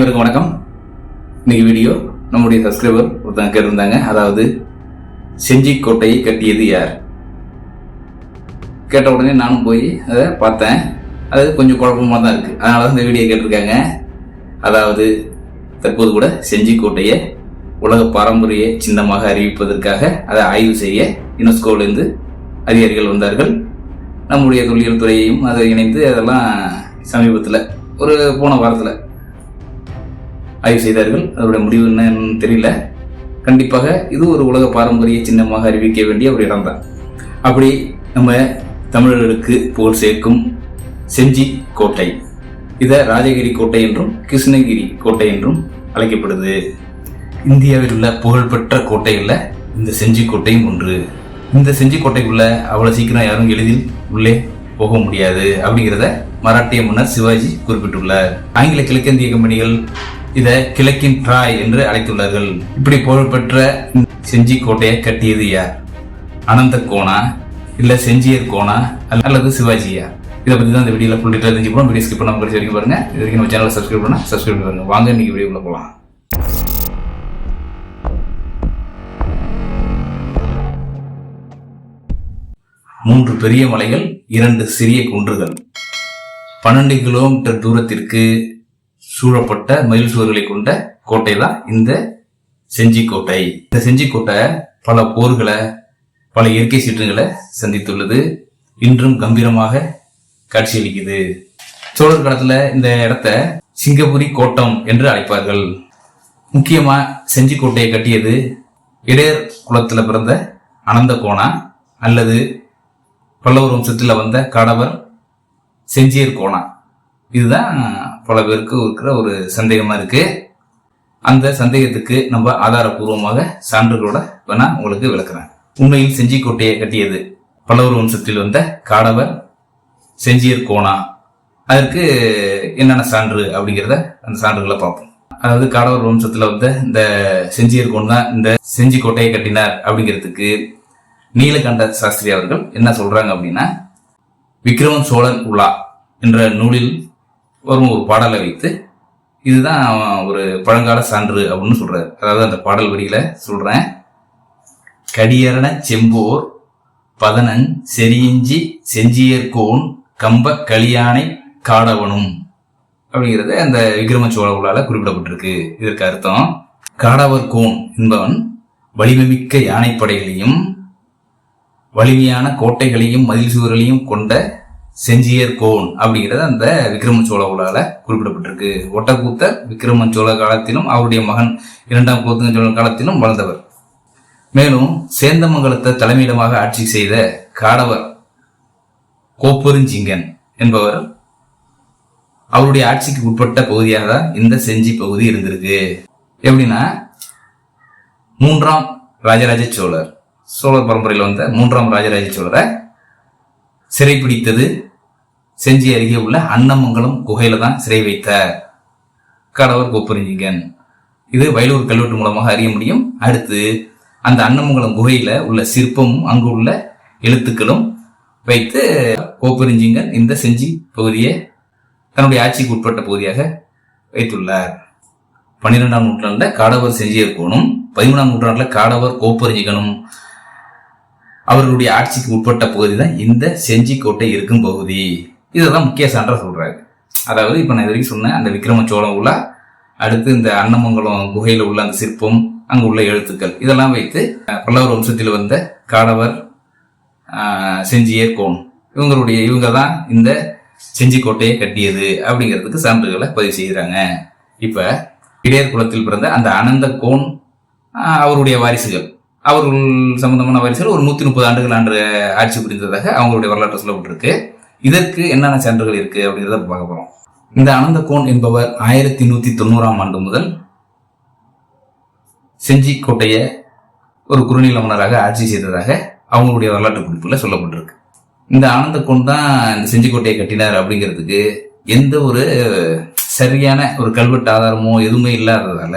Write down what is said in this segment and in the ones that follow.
அனைவருக்கும் வணக்கம். இன்னைக்கு வீடியோ நம்முடைய சப்ஸ்கிரைபர் ஒருத்தங்க கேட்டிருந்தாங்க. அதாவது செஞ்சி கோட்டையை கட்டியது யார்? கேட்ட உடனே நானும் போய் அதை பார்த்தேன். அது கொஞ்சம் குழப்பமாக தான் இருக்குது அதனால தான் இந்த வீடியோ கேட்டிருக்காங்க. அதாவது தற்போது கூட செஞ்சி கோட்டையை உலக பாரம்பரிய சின்னமாக அறிவிப்பதற்காக அதை ஆய்வு செய்ய யுனெஸ்கோவிலிருந்து அதிகாரிகள் வந்தார்கள். நம்முடைய தொல்லியல் துறையையும் அதை இணைந்து அதெல்லாம் சமீபத்தில் ஒரு போன வாரத்தில் ஆய்வு செய்தார்கள். அதனுடைய முடிவு என்னன்னு தெரியல. கண்டிப்பாக இது ஒரு உலக பாரம்பரிய சின்னமாக அறிவிக்க வேண்டிய ஒரு இடம்தான் அப்படி நம்ம தமிழர்களுக்கு புகழ் சேர்க்கும் செஞ்சி கோட்டை. இதை ராஜகிரி கோட்டை என்றும் கிருஷ்ணகிரி கோட்டை என்றும் அழைக்கப்படுது. இந்தியாவில் உள்ள புகழ்பெற்ற கோட்டைகளில் இந்த செஞ்சி கோட்டையும் ஒன்று. இந்த செஞ்சி கோட்டைக்குள்ள அவ்வளோ சீக்கிரம் யாரும் எளிதில் உள்ளே போக முடியாது அப்படிங்கிறத மராட்டிய மன்னர் சிவாஜி குறிப்பிட்டுள்ளார். ஆங்கில கிழக்கிந்திய கம்பெனிகள் இதை கிழக்கின் ட்ராய் என்று அழைத்துள்ளார்கள். இப்படி புகழ்பெற்ற செஞ்சி கோட்டையை கட்டியது யார்? அனந்த கோணா இல்ல செஞ்சியர் கோணா அல்லது சிவாஜியா? இதை பத்தி தான் இந்த வீடியோல ஃபுல் டீட்டெயில் தெரிஞ்சுக்கணும். வீடியோ ஸ்கிப் பண்ணாம கடைசி வரைக்கும் பாருங்க. இது வரைக்கும் நம்ம சேனலை சப்ஸ்கிரைப் பண்ணா சப்ஸ்கிரைப் பண்ணுங்க வாங்க இன்னைக்கு வீடியோ போகலாம் மூன்று பெரிய மலைகள் இரண்டு சிறிய குன்றுகள். பன்னெண்டு கிலோமீட்டர் தூரத்திற்கு சூழப்பட்ட மயில் சுவர்களை கொண்ட கோட்டை தான் இந்த செஞ்சிக்கோட்டை இந்த செஞ்சிக்கோட்டை பல போர்களை பல இயற்கை சீற்றங்களை சந்தித்துள்ளது. இன்றும் கம்பீரமாக காட்சியளிக்குது. சோழர் காலத்துல இந்த இடத்த சிங்கபுரி கோட்டம் என்று அழைப்பார்கள். முக்கியமா செஞ்சிக்கோட்டையை கட்டியது இடையர் குலத்துல பிறந்த அனந்த கோணா அல்லது பல்லவர் வம்சத்தில் வந்த கடவர் செஞ்சியர் கோணா இதுதான் பல பேருக்கு இருக்கிற ஒரு சந்தேகமா இருக்கு. அந்த சந்தேகத்துக்கு நம்ம ஆதாரபூர்வமாக சான்றுகளோட வேணா உங்களுக்கு விளக்குறேன். உண்மையில் செஞ்சி கோட்டையை கட்டியது பல்லவர் வம்சத்தில் வந்த காடவர் செஞ்சியர் கோணா அதற்கு என்னென்ன சான்று அப்படிங்கிறத அந்த சான்றுகளை பார்ப்போம். அதாவது காடவர் வம்சத்துல வந்த இந்த செஞ்சியர் கோணா இந்த செஞ்சி கோட்டையை கட்டினார் அப்படிங்கிறதுக்கு நீலகண்ட சாஸ்திரி அவர்கள் என்ன சொல்றாங்க அப்படின்னா விக்ரமன் சோழன் உலா என்ற நூலில் வரும் ஒரு பாடலை வைத்து இதுதான் ஒரு பழங்கால சான்று அப்படின்னு சொல்றாரு. அதாவது அந்த பாடல் வரியில சொல்றேன். கடியரண செம்போர் பதனன் செரியஞ்சி செஞ்சியர்கோன் கம்ப கலியானை காடவனும் அப்படிங்கிறது அந்த விக்ரம சோழர்களால் குறிப்பிடப்பட்டிருக்கு. இதற்கு அர்த்தம் காடவர் கோன் என்பவன் வலிமைமிக்க யானைப்படைகளையும் வலிமையான கோட்டைகளையும் மதில் சுவர்களையும் கொண்ட செஞ்சியர் கோன் அப்படிங்கிறது அந்த விக்ரம சோழ உலால குறிப்பிடப்பட்டிருக்கு. ஒட்டக்கூத்தர் விக்ரம சோழ காலத்திலும் அவருடைய மகன் இரண்டாம் குலோத்துங்க சோழ காலத்திலும் வளர்ந்தவர். மேலும் சேந்தமங்கலத்தை தலைமையிடமாக ஆட்சி செய்த காடவர் கோப்பெருஞ்சிங்கன் என்பவர் அவருடைய ஆட்சிக்கு உட்பட்ட பகுதியாக தான் இந்த செஞ்சி பகுதி இருந்திருக்கு. எப்படின்னா மூன்றாம் ராஜராஜ சோழர் சோழர் பரம்பரையில் வந்த மூன்றாம் ராஜராஜ சோழரை சிறைப்பிடித்தது செஞ்சி அருகே உள்ள அன்னமங்கலம் குகையில தான் சிறை வைத்தார் கடவர் கோப்பரிஞ்சிங்கன் இது வயலூர் கல்வெட்டு மூலமாக அறிய முடியும். அடுத்து அந்த அன்னமங்கலம் குகையில உள்ள சிற்பமும் அங்கு உள்ள எழுத்துக்களும் வைத்து கோப்பரிஞ்சிங்கன் இந்த செஞ்சி பகுதியை தன்னுடைய ஆட்சிக்கு உட்பட்ட பகுதியாக வைத்துள்ளார். பன்னிரெண்டாம் நூற்றாண்டுல காடவர் செஞ்சியர் கோணும் பதிமூணாம் நூற்றாண்டுல காடவர் கோப்பரிஞ்சிகனும் அவர்களுடைய ஆட்சிக்கு உட்பட்ட பகுதி தான் இந்த செஞ்சி கோட்டை இருக்கும் பகுதி. இதுதான் முக்கிய சான்றாக சொல்கிறாரு அதாவது இப்போ நான் இது வரைக்கும் சொன்னேன் அந்த விக்ரம சோழம் உள்ள அடுத்து இந்த அன்னமங்கலம் குகையில் உள்ள அந்த சிற்பம் அங்கே உள்ள எழுத்துக்கள் இதெல்லாம் வைத்து பல்லவர் வம்சத்தில் வந்த காடவர் செஞ்சியர் கோன் இவங்களுடைய இவங்க தான் இந்த செஞ்சி கோட்டையை கட்டியது அப்படிங்கிறதுக்கு சான்றுகளை பதிவு செய்கிறாங்க. இப்போ இடையர் குலத்தில் பிறந்த அந்த அனந்த கோன் அவருடைய வாரிசுகள் அவர்கள் சம்பந்தமான வாரிசுகள் ஒரு நூற்றி முப்பது ஆண்டுகள் ஆண்டு ஆட்சி புரிந்ததாக அவங்களுடைய வரலாற்று சொல்லப்பட்டிருக்கு. இதற்கு என்னென்ன சான்றுகள் இருக்கு அப்படிங்கிறத பார்க்க போறோம். இந்த அனந்த கோன் என்பவர் ஆயிரத்தி நூத்தி தொண்ணூறாம் ஆண்டு முதல் செஞ்சி கோட்டையை ஒரு குறுநில மன்னராக ஆட்சி செய்ததாக அவங்களுடைய வரலாற்று குறிப்புல சொல்லப்பட்டிருக்கு. இந்த ஆனந்த கோன் தான் இந்த செஞ்சி கோட்டையை கட்டினார் அப்படிங்கிறதுக்கு எந்த ஒரு சரியான ஒரு கல்வெட்டு ஆதாரமோ எதுவுமே இல்லாததால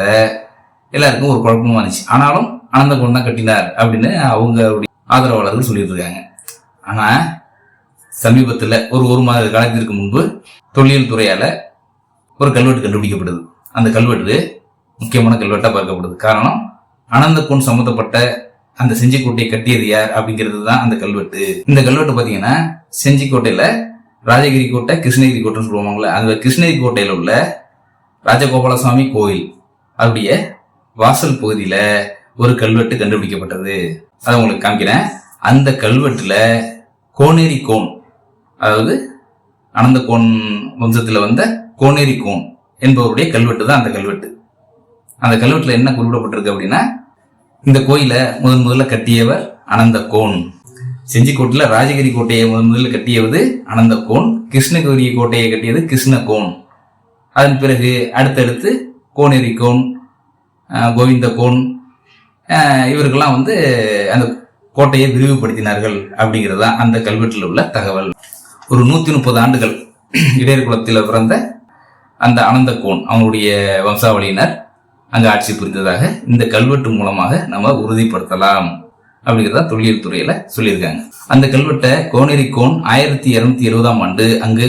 எல்லாருக்கும் ஒரு குழப்பமா இருந்துச்சு. ஆனாலும் ஆனந்த கோன் தான் கட்டினார் அப்படின்னு அவங்களுடைய ஆதரவாளர்கள் சொல்லிட்டு இருக்காங்க. ஆனா சமீபத்தில் ஒரு ஒரு மாத காலத்திற்கு முன்பு தொழில் துறையால் ஒரு கல்வெட்டு கண்டுபிடிக்கப்படுது. அந்த கல்வெட்டு முக்கியமான கல்வெட்டாக பார்க்கப்படுது. காரணம் அனந்தகோன் சம்மந்தப்பட்ட அந்த செஞ்சிக்கோட்டையை கட்டியது யார் அப்படிங்கிறது தான் அந்த கல்வெட்டு. இந்த கல்வெட்டு பார்த்தீங்கன்னா செஞ்சிக்கோட்டையில் ராஜகிரி கோட்டை கிருஷ்ணகிரி கோட்டைன்னு சொல்லுவாங்கல்ல அந்த கிருஷ்ணகிரி கோட்டையில் உள்ள ராஜகோபாலசுவாமி கோயில் அப்படிய வாசல் பகுதியில் ஒரு கல்வெட்டு கண்டுபிடிக்கப்பட்டது. அதை உங்களுக்கு காமிக்கிறேன். அந்த கல்வெட்டில் கோனேரி கோன் அதாவது அனந்த கோன் வம்சத்தில் வந்த கோனேரி கோன் என்பவருடைய கல்வெட்டு தான் அந்த கல்வெட்டு. அந்த கல்வெட்டில் என்ன குறிப்பிடப்பட்டிருக்கு அப்படின்னா இந்த கோயிலை முதன் முதல்ல கட்டியவர் அனந்த கோன். செஞ்சிக்கோட்டில் ராஜகிரி கோட்டையை முதன் முதல்ல கட்டியவது அனந்த கோன். கிருஷ்ணகிரி கோட்டையை கட்டியது கிருஷ்ண கோன். அதன் பிறகு அடுத்தடுத்து கோனேரி கோன் கோவிந்த கோன் இவர்கள்லாம் வந்து அந்த கோட்டையை விரிவுபடுத்தினார்கள் அப்படிங்கிறது தான் அந்த கல்வெட்டில் உள்ள தகவல். ஒரு நூத்தி முப்பது ஆண்டுகள் இடையர் குலத்தில் பிறந்த அந்த அனந்த கோன் அவனுடைய வம்சாவளியினர் அங்கு ஆட்சி புரிந்ததாக இந்த கல்வெட்டு மூலமாக நம்ம உறுதிப்படுத்தலாம் அப்படிங்கிறத தொல்லியல் துறையில சொல்லியிருக்காங்க. அந்த கல்வெட்டை கோனேரி கோன் ஆயிரத்தி இருநூத்தி எழுபதாம் ஆண்டு அங்கு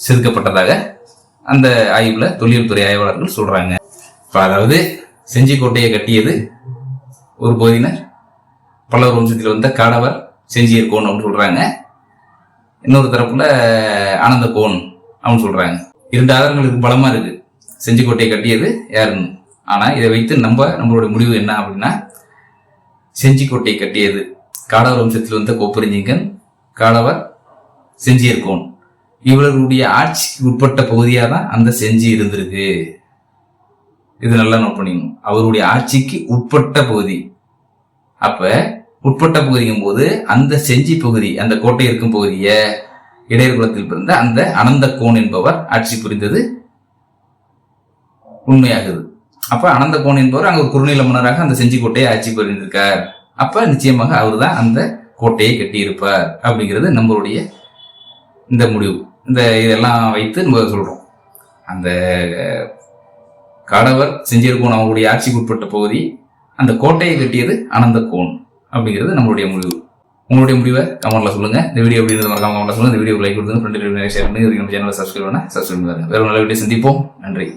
செதுக்கப்பட்டதாக அந்த ஆய்வுல தொல்லியல் துறை ஆய்வாளர்கள் சொல்றாங்க. இப்ப அதாவது செஞ்சிக்கோட்டையை கட்டியது ஒரு பகுதியினர் பல்லவர் வம்சத்தில் வந்த காடவர் செஞ்சியர் கோன் அப்படின்னு சொல்றாங்க. இன்னொரு தரப்புல ஆனந்த கோன் அப்படின்னு சொல்றாங்க. இரண்டு ஆதாரங்களுக்கு பலமா இருக்கு. செஞ்சிக்கோட்டையை கட்டியது யாருன்னு. ஆனா இதை வைத்து நம்ம நம்மளோட முடிவு என்ன அப்படின்னா செஞ்சிக்கோட்டையை கட்டியது காடவர் வம்சத்தில் வந்த கோப்பரிஞ்சிங்கன் காடவர் செஞ்சியர் கோன். இவர்களுடைய ஆட்சிக்கு உட்பட்ட பகுதியாக தான் அந்த செஞ்சி இருந்திருக்கு. இது நல்லா நோட் பண்ணிக்கணும். அவருடைய ஆட்சிக்கு உட்பட்ட பகுதி. அப்போ உட்பட்ட பகுதியும் போது அந்த செஞ்சி பகுதி அந்த கோட்டை இருக்கும் பகுதியை இடையர் குலத்தில் பிறந்த அந்த அனந்த கோன் என்பவர் ஆட்சி புரிந்தது. உண்மையாகுது. அப்ப அனந்த கோன் என்பவர் அங்க ஒரு குறுநில மன்னராக அந்த செஞ்சி கோட்டையை ஆட்சி புரிந்திருக்கார். அப்ப நிச்சயமாக அவர்தான் அந்த கோட்டையை கட்டியிருப்பார் அப்படிங்கிறது நம்மளுடைய இந்த முடிவு. இந்த இதெல்லாம் வைத்து நம்ம சொல்றோம். அந்த கடவர் செஞ்சிருக்கோன் அவங்களுடைய ஆட்சிக்கு உட்பட்ட பகுதி அந்த கோட்டையை கட்டியது அனந்த கோன் அப்படிங்கிறது நம்மளுடைய முடிவு. உங்களுடைய முடிவை கமெண்ட்ல சொல்லுங்க. இந்த வீடியோ எப்படி இருந்தது மறக்காம கமெண்ட்ல சொல்லுங்க. இந்த வீடியோ லைக் கொடுத்து ஃப்ரெண்டு ஷேர் பண்ணி. நம்ம சேனலை சப்ஸ்கிரைப் பண்ண சப்ஸ்கிரைப் பண்ணுங்க வேற நல்ல வீடியோ சந்திப்போம். நன்றி.